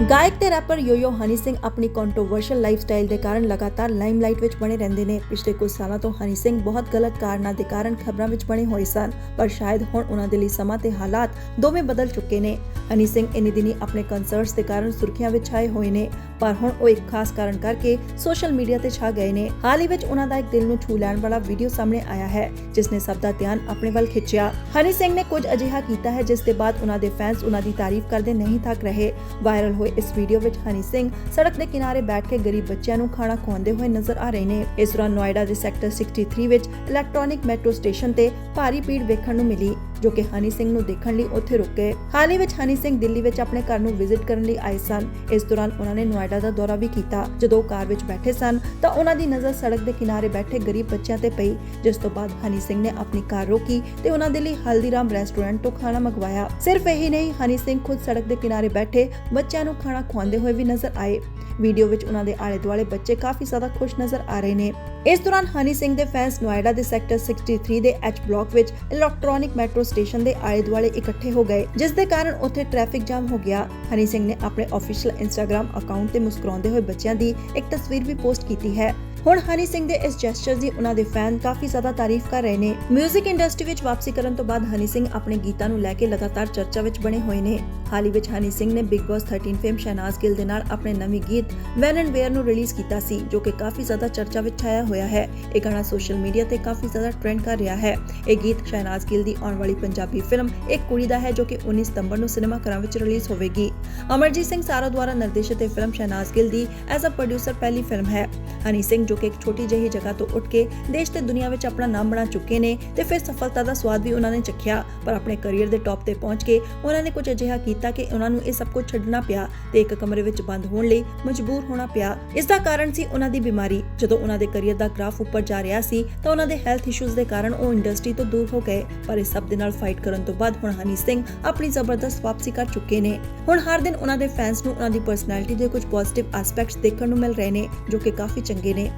ਗਾਇਕ ਤੇ ਰੈਪਰ ਯੋਯੋ ਹਨੀ ਸਿੰਘ ਆਪਣੀ ਕੰਟਰੋਵਰਸ਼ਲ ਲਾਈਫਸਟਾਈਲ ਦੇ ਕਾਰਨ ਲਗਾਤਾਰ ਲਾਈਮਲਾਈਟ ਵਿੱਚ ਬਣੇ ਰਹਿੰਦੇ ਨੇ। ਪਿਛਲੇ ਕੁਝ ਸਾਲਾਂ ਤੋਂ ਹਨੀ ਸਿੰਘ ਬਹੁਤ ਗਲਤ ਕਾਰਨਾਂ ਦੇ ਕਾਰਨ ਖਬਰਾਂ ਵਿੱਚ ਬਣੇ ਹੋਏ ਸਨ, ਪਰ ਸ਼ਾਇਦ ਹੁਣ ਉਹਨਾਂ ਦੇ ਲਈ ਸਮਾਂ ਤੇ ਹਾਲਾਤ ਦੋਵੇਂ ਬਦਲ ਚੁੱਕੇ ਨੇ। ਹਨੀ ਸਿੰਘ ਇਨੀ ਦਿਨੀ ਆਪਣੇ ਕਨਸਰਟਸ ਦੇ ਕਾਰਨ ਸੁਰਖੀਆਂ ਵਿੱਚ ਛਾਏ ਹੋਏ ਨੇ, ਪਰ ਹੁਣ ਉਹ ਇੱਕ ਖਾਸ ਕਾਰਨ ਕਰਕੇ ਸੋਸ਼ਲ ਮੀਡੀਆ ਤੇ ਛਾ ਗਏ ਨੇ। ਹਾਲ ਹੀ ਵਿੱਚ ਉਹਨਾਂ ਦਾ ਇੱਕ ਦਿਲ ਨੂੰ ਛੂ ਲੈਣ ਵਾਲਾ ਵੀਡੀਓ ਸਾਹਮਣੇ ਆਇਆ ਹੈ ਜਿਸ ਨੇ ਸਭ ਦਾ ਧਿਆਨ ਆਪਣੇ ਵੱਲ ਖਿੱਚਿਆ। ਹਨੀ ਸਿੰਘ ਨੇ ਕੁਝ ਅਜਿਹਾ ਕੀਤਾ ਹੈ, ਜਿਸ ਦੇ ਬਾਅਦ ਉਹਨਾਂ ਦੇ ਫੈਨਸ ਉਹਨਾਂ ਦੀ ਤਾਰੀਫ ਕਰਦੇ ਨਹੀਂ ਥੱਕ ਰਹੇ। ਵਾਇਰਲ ਹੋਏ ਇਸ ਵੀਡੀਓ ਵਿੱਚ ਹਨੀ ਸਿੰਘ ਸੜਕ ਦੇ ਕਿਨਾਰੇ ਬੈਠ ਕੇ ਗਰੀਬ ਬੱਚਿਆਂ ਨੂੰ ਖਾਣਾ ਖਵਾਉਂਦੇ ਹੋਏ ਨਜ਼ਰ ਆ ਰਹੇ ਨੇ। ਇਸ ਦੌਰਾਨ ਨੋਇਡਾ ਦੇ ਸੈਕਟਰ 63 ਵਿੱਚ ਇਲੈਕਟ੍ਰੋਨਿਕ ਮੈਟਰੋ ਸਟੇਸ਼ਨ ਤੇ ਭਾਰੀ ਭੀੜ ਵੇਖਣ ਨੂੰ ਮਿਲੀ। ਜੋ ਕਿ ਹਨੀ ਸਿੰਘ ਨੂੰ ਦੇਖਣ ਲਈ ਉੱਥੇ ਰੁਕੇ ਗਏ। ਹਾਲ ਹੀ ਵਿੱਚ ਹਨੀ ਸਿੰਘ ਦਿੱਲੀ ਵਿੱਚ ਆਪਣੇ ਘਰ ਨੂੰ ਵਿਜ਼ਿਟ ਕਰਨ ਲਈ ਆਏ ਸਨ। ਇਸ ਦੌਰਾਨ ਉਹਨਾਂ ਨੇ ਨੋਇਡਾ ਦਾ ਦੌਰਾ ਵੀ ਕੀਤਾ। ਜਦੋਂ ਉਹ ਕਾਰ ਵਿੱਚ ਬੈਠੇ ਸਨ, ਤਾਂ ਉਹਨਾਂ ਦੀ ਨਜ਼ਰ ਸੜਕ ਦੇ ਕਿਨਾਰੇ ਬੈਠੇ ਗਰੀਬ ਬੱਚਿਆਂ ਤੇ ਪਈ, ਜਿਸ ਤੋਂ ਬਾਅਦ ਹਨੀ ਸਿੰਘ ਨੇ ਆਪਣੀ ਕਾਰ ਰੋਕੀ ਤੇ ਉਹਨਾਂ ਦੇ ਲਈ ਹਲਦੀਰਾਮ ਰੈਸਟੋਰੈਂਟ ਤੋਂ ਖਾਣਾ ਮੰਗਵਾਇਆ। ਸਿਰਫ ਇਹੀ ਨਹੀਂ, ਹਨੀ ਸਿੰਘ ਖੁਦ ਸੜਕ ਦੇ ਕਿਨਾਰੇ ਬੈਠੇ ਬੱਚਿਆਂ ਨੂੰ ਖਾਣਾ ਖਵਾਉਂਦੇ ਹੋਏ ਵੀ ਨਜ਼ਰ ਆਏ। ਵੀਡੀਓ ਵਿੱਚ ਉਹਨਾਂ ਦੇ ਆਲੇ ਦੁਆਲੇ ਬੱਚੇ ਕਾਫੀ ਜ਼ਿਆਦਾ ਖੁਸ਼ ਨਜ਼ਰ ਆ ਰਹੇ ਨੇ। ਇਸ ਦੌਰਾਨ ਹਨੀ ਸਿੰਘ ਦੇ ਫੈਨਸ ਨੋਇਡਾ ਦੇ ਸੈਕਟਰ 63 ਦੇ ਐਚ ਬਲਾਕ ਵਿੱਚ ਇਲੈਕਟ੍ਰੋਨਿਕ ਮੈਟਰੋ ਸਟੇਸ਼ਨ ਦੇ ਆਲੇ ਦੁਆਲੇ ਇਕੱਠੇ ਹੋ ਗਏ, ਜਿਸ ਦੇ ਕਾਰਨ ਉੱਥੇ ਟ੍ਰੈਫਿਕ ਜਾਮ ਹੋ ਗਿਆ। ਹਨੀ ਸਿੰਘ ਨੇ ਆਪਣੇ ਅਫੀਸ਼ੀਅਲ ਇੰਸਟਾਗ੍ਰam ਅਕਾਊਂਟ ਤੇ ਮੁਸਕਰਾਉਂਦੇ ਹੋਏ ਬੱਚਿਆਂ ਦੀ ਇੱਕ ਤਸਵੀਰ ਵੀ ਪੋਸਟ ਕੀਤੀ ਹੈ। ਹੁਣ ਹਨੀ ਸਿੰਘ ਦੇ ਇਸ ਜੈਸਚਰ ਦੀ ਉਹਨਾਂ ਦੇ ਫੈਨ ਕਾਫੀ ਜ਼ਿਆਦਾ ਤਾਰੀਫ ਕਰ ਰਹੇ ਨੇ। 뮤직 ਇੰਡਸਟਰੀ ਵਿੱਚ ਵਾਪਸੀ ਕਰਨ ਤੋਂ ਬਾਅਦ ਹਨੀ ਸਿੰਘ ਆਪਣੇ ਗੀਤਾਂ ਨੂੰ ਲੈ ਕੇ ਲਗਾਤਾਰ ਚਰਚਾ ਵਿੱਚ ਬਣੇ ਹੋਏ ਨੇ। ਹਾਲ ਹੀ ਵਿੱਚ ਹਨੀ ਸਿੰਘ ਨੇ Bigg Boss 13 fame Shehnaaz Gill ਦੇ ਨਾਲ ਆਪਣੇ ਨਵੀਂ ਗੀਤ ਵੈਨ ਐਂਡ ਵੇਅਰ ਨੂੰ ਰਿਲੀਜ਼ ਕੀਤਾ ਸੀ, ਜੋ ਕਿ ਕਾਫੀ ਜ਼ਿਆਦਾ ਚਰਚਾ ਵਿੱਚ ਛਾਇਆ ਹੋਇਆ ਹੈ। ਇਹ ਗਾਣਾ ਸੋਸ਼ਲ ਮੀਡੀਆ ਤੇ ਕਾਫੀ ਜ਼ਿਆਦਾ ਟ੍ਰੈਂਡ ਕਰ ਰਿਹਾ ਹੈ। ਇਹ ਗੀਤ ਸ਼ਹਿਨਾਜ਼ ਗਿੱਲ ਦੀ ਆਉਣ ਵਾਲੀ ਪੰਜਾਬੀ ਫਿਲਮ ਇੱਕ ਕੁੜੀ ਦਾ ਹੈ, ਜੋ ਕਿ 19 ਸਤੰਬਰ ਨੂੰ ਸਿਨੇਮਾ ਘਰਾਂ ਵਿੱਚ ਰਿਲੀਜ਼ ਹੋਵੇਗੀ। ਅਮਰਜੀਤ ਸਿੰਘ ਸਾਰਾ ਦੁਆਰਾ ਨਿਰਦੇਸ਼ਿਤ ਇਹ ਫਿਲਮ ਸ਼ਹਿਨਾਜ਼ ਗਿੱਲ ਦੀ ਐਜ਼ ਅ ਪ੍ਰੋਡਿਊਸਰ ਪਹਿਲੀ ਫਿਲਮ ਹੈ। ਹਨੀ ਸਿੰਘ ਜੋ ਕਿ ਇੱਕ ਛੋਟੀ ਜਿਹੀ ਜਗ੍ਹਾ ਤੋਂ ਉੱਠ ਕੇ ਦੇਸ਼ ਤੇ ਦੁਨੀਆ ਵਿੱਚ ਆਪਣਾ ਨਾਮ ਬਣਾ ਚੁੱਕੇ ਨੇ ਤੇ ਫਿਰ ਸਫਲਤਾ ਦਾ ਸਵਾਦ ਵੀ ਉਹਨਾਂ ਨੇ ਚੱਖਿਆ ਪਰ ਆਪਣੇ ਕੈਰੀਅਰ ਦੇ ਟੌਪ ਤੇ ਪਹੁੰਚ ਕੇ ਉਹਨਾਂ ਨੇ ਕੁਝ ਅਜਿਹਾ ਕੀਤਾ ਕਿ ਉਹਨਾਂ ਨੂੰ ਇਹ ਸਭ ਕੁਝ ਛੱਡਣਾ ਪਿਆ ਤੇ ਇੱਕ ਕਮਰੇ ਵਿੱਚ ਬੰਦ ਹੋਣ ਲਈ ਮਜਬੂਰ ਹੋਣਾ ਪਿਆ। ਇਸ ਦਾ ਕਾਰਨ ਸੀ ਉਹਨਾਂ ਦੀ ਬਿਮਾਰੀ। ਜਦੋਂ ਉਹਨਾਂ ਦੇ ਕੈਰੀਅਰ ਦਾ ਗ੍ਰਾਫ ਉੱਪਰ ਜਾ ਰਿਹਾ ਸੀ, ਤਾਂ ਉਹਨਾਂ ਦੇ ਹੈਲਥ ਇਸ਼ੂਜ਼ ਦੇ ਕਾਰਨ ਉਹ ਇੰਡਸਟਰੀ ਤੋਂ ਦੂਰ ਹੋ ਗਏ, ਪਰ ਇਸ ਸਭ ਦੇ ਨਾਲ ਫਾਈਟ ਕਰਨ ਤੋਂ ਬਾਅਦ ਹੁਣ ਹਨੀ ਸਿੰਘ ਆਪਣੀ ਜ਼ਬਰਦਸਤ ਵਾਪਸੀ ਕਰ ਚੁੱਕੇ ਨੇ। ਹੁਣ ਹਰ ਦਿਨ ਉਹਨਾਂ ਦੇ ਫੈਨਸ ਨੂੰ ਉਹਨਾਂ ਦੀ ਪਰਸਨੈਲਿਟੀ ਦੇ ਕੁਝ ਪੋਜ਼ਿਟਿਵ ਐਸਪੈਕਟਸ ਦੇਖਣ ਨੂੰ ਮਿਲ ਰਹੇ ਨੇ, ਜੋ ਕਿ ਕਾਫੀ ਚੰਗੇ ਨੇ।